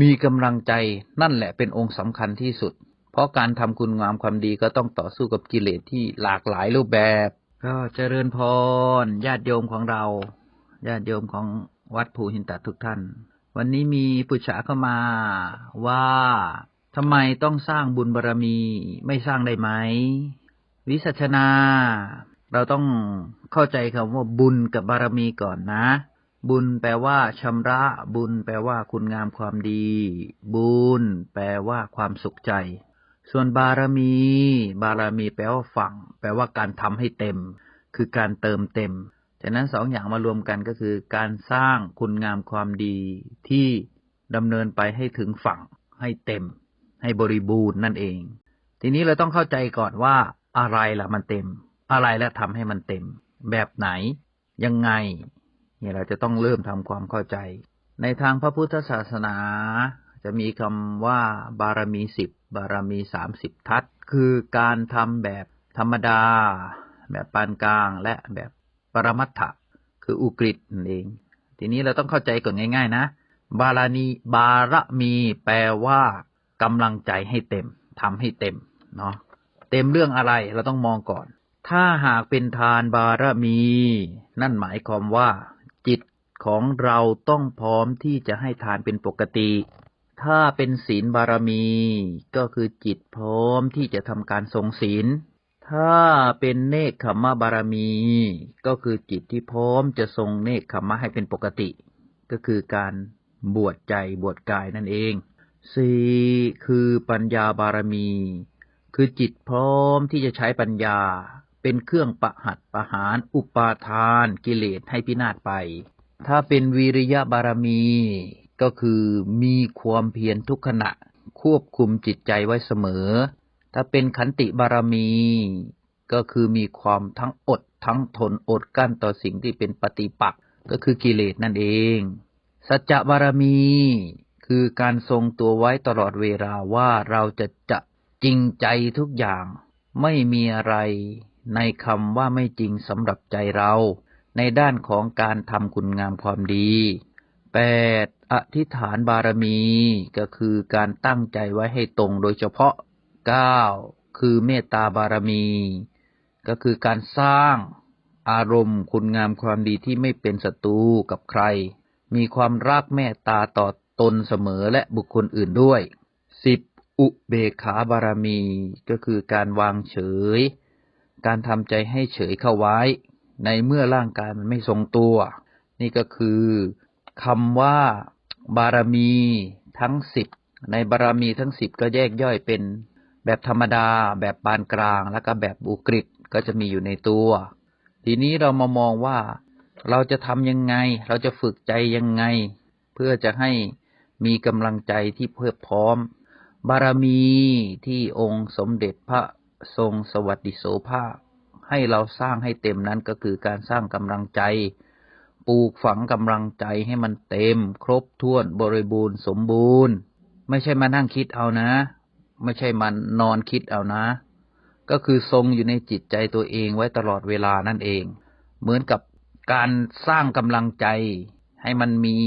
มีกำลังใจนั่นแหละเป็นองค์สำคัญที่สุด เพราะการทำคุณงามความดีก็ต้องต่อสู้กับกิเลสที่หลากหลายรูปแบบ ก็เจริญพรญาติโยมของเรา ญาติโยมของวัดภูหินตะทุกท่าน วันนี้มีปุจฉาเข้ามาว่าทำไมต้องสร้างบุญบารรมีไม่สร้างได้ไหม วิสัชนา เราต้องเข้าใจคำว่าบุญกับบารมีก่อนนะ บุญแปลว่าชำระ บุญแปลว่าคุณงามความดี บุญแปลว่าความสุขใจ ส่วนบารมี บารมีแปลว่าฝังแปลว่าการทำให้เต็ม คือการเติมเต็มฉะนั้นสองอย่างมารวมกันก็คือการสร้างคุณงามความดีที่ดำเนินไปให้ถึงฝั่ง ให้เต็ม ให้บริบูรณ์นั่นเอง ทีนี้เราต้องเข้าใจก่อนว่า อะไรล่ะมันเต็ม อะไรแล้วทำให้มันเต็ม แบบไหน ยังไง นี่ยเราจะต้องเริ่มทำความเข้าใจ ในทางพระพุทธศาสนา จะมีคำว่าบารมีสิบบารมีสามสิบทัศคือการทำแบบธรรมดา แบบปานกลางและแบบปรมัตถะคืออุกฤษนั่นเอง ทีนี้เราต้องเข้าใจก่อนง่าย ๆ นะ บารานีบารมีแปลว่ากำลังใจให้เต็มทำให้เต็มเนาะเต็มเรื่องอะไรเราต้องมองก่อน ถ้าหากเป็นทานบารมี นั่นหมายความว่า ของเราต้องพร้อมที่จะให้ทานเป็นปกติ ถ้าเป็นศีลบารมี ก็คือจิตพร้อมที่จะทำการทรงศีล ถ้าเป็นเนคขมะบารมี ก็คือจิตที่พร้อมจะทรงเนคขมะให้เป็นปกติ ก็คือการบวชใจบวชกายนั่นเองสี่คือปัญญาบารมี คือจิตพร้อมที่จะใช้ปัญญาเป็นเครื่องประหัตประหารอุปาทานกิเลสให้พินาศไป ถ้าเป็นวิริยะบารมีก็คือมีความเพียรทุกขณะ ควบคุมจิตใจไว้เสมอ ถ้าเป็นขันติบารมี ก็คือมีความทั้งอดทั้งทนอดกั้นต่อสิ่งที่เป็นปฏิปักษ์ก็คือกิเลสนั่นเอง สัจจะบารมี คือการทรงตัวไว้ตลอดเวลาว่าเราจะจะจริงใจทุกอย่าง ไม่มีอะไรในคำว่าไม่จริงสำหรับใจเรา ในด้านของการทำคุณงามความดีแปดอธิษฐานบารมีก็คือการตั้งใจไว้ให้ตรงโดยเฉพาะเก้าคือเมตตาบารมี ก็คือการสร้างอารมณ์คุณงามความดีที่ไม่เป็นศัตรูกับใคร มีความรักเมตตาต่อตนเสมอและบุคคลอื่นด้วยสิบอุเบกขาบารมี ก็คือการวางเฉย การทำใจให้เฉยเข้าไว้ ในเมื่อร่างกายมันไม่ทรงตัว นี่ก็คือคำว่าบารมีทั้งสิบในบารมีทั้งสิบก็แยกย่อยเป็นแบบธรรมดา แบบปานกลางแล้วก็แบบบุกฤษก็จะมีอยู่ในตัว ทีนี้เรามามองว่าเราจะทำยังไง เราจะฝึกใจยังไง เพื่อจะให้มีกำลังใจที่เพื่อพร้อม บารมีที่องค์สมเด็จพระทรงสวัสดิโสภา ให้เราสร้างให้เต็มนั้นก็คือการสร้างกำลังใจ ปลูกฝังกำลังใจให้มันเต็ม ครบถ้วนบริบูรณ์สมบูรณ์ ไม่ใช่มานั่งคิดเอานะ ไม่ใช่มันนอนคิดเอานะ ก็คือทรงอยู่ในจิตใจตัวเองไว้ตลอดเวลานั่นเอง เหมือนกับการสร้างกำลังใจ ให้มันมี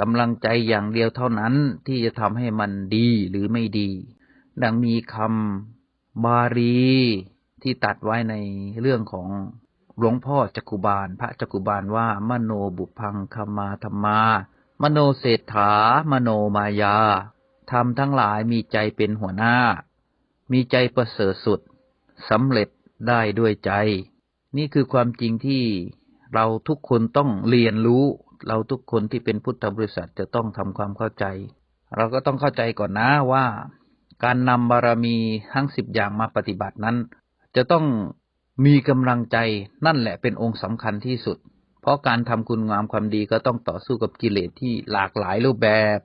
กำลังใจอย่างเดียวเท่านั้นที่จะทำให้มันดีหรือไม่ดี ดังมีคำบาลี ที่ตัดไว้ในเรื่องของหลวงพ่อจักุบาล พระจักุบาลว่า มโนบุพังคมาธรรมา มโนเศรษฐามโนมายาทำทั้งหลายมีใจเป็นหัวหน้า มีใจประเสริฐสุดสำเร็จได้ด้วยใจ นี่คือความจริงที่เราทุกคนต้องเรียนรู้ เราทุกคนที่เป็นพุทธบริษัทจะต้องทำความเข้าใจ เราก็ต้องเข้าใจก่อนนะว่า การนำบารมีทั้งสิบอย่างมาปฏิบัตินั้น จะต้องมีกำลังใจนั่นแหละเป็นองค์สำคัญที่สุด เพราะการทำคุณงามความดีก็ต้องต่อสู้กับกิเลสที่หลากหลายรูปแบบ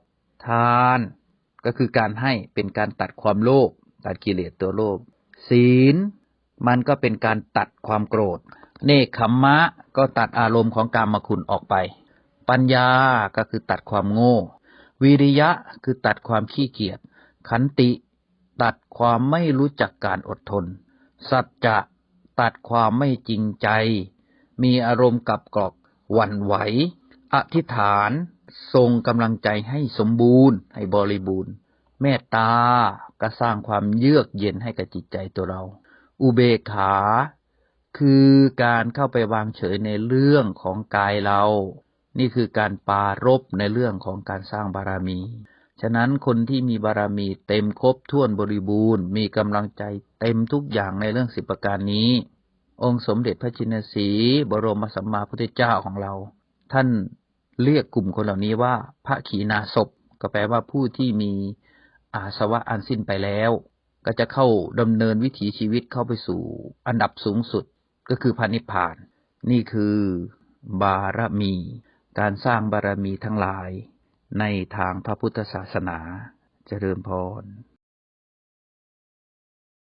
ทาน ก็คือการให้เป็นการตัดความโลภตัดกิเลสตัวโลภศีล มันก็เป็นการตัดความโกรธ เนคขมมะก็ตัดอารมณ์ของกามคุณออกไป ปัญญาก็คือตัดความโง่ วิริยะคือตัดความขี้เกียจขันติ ตัดความไม่รู้จักการอดทน สัจจะตัดความไม่จริงใจ มีอารมณ์กับกรอกหวั่นไหว อธิษฐาน ทรงกำลังใจให้สมบูรณ์ ให้บริบูรณ์ เมตตาก็สร้างความเยือกเย็นให้กับจิตใจตัวเรา อุเบกขา คือการเข้าไปวางเฉยในเรื่องของกายเรา นี่คือการปารบในเรื่องของการสร้างบารมี ฉะนั้นคนที่มีบารมีเต็มครบถ้วนบริบูรณ์ มีกำลังใจเต็มทุกอย่างในเรื่องสิบประการนี้ องค์สมเด็จพระจินสีบรมสัมมาพุทธเจ้าของเรา ท่านเรียกกลุ่มคนเหล่านี้ว่า พระขีณาสพก็แปลว่าผู้ที่มีอาสวะอันสิ้นไปแล้ว ก็จะเข้าดำเนินวิถีชีวิตเข้าไปสู่อันดับสูงสุดก็คือพระนิพพาน นี่คือบารมี การสร้างบารมีทั้งหลาย ในทางพระพุทธศาสนาเจริญพร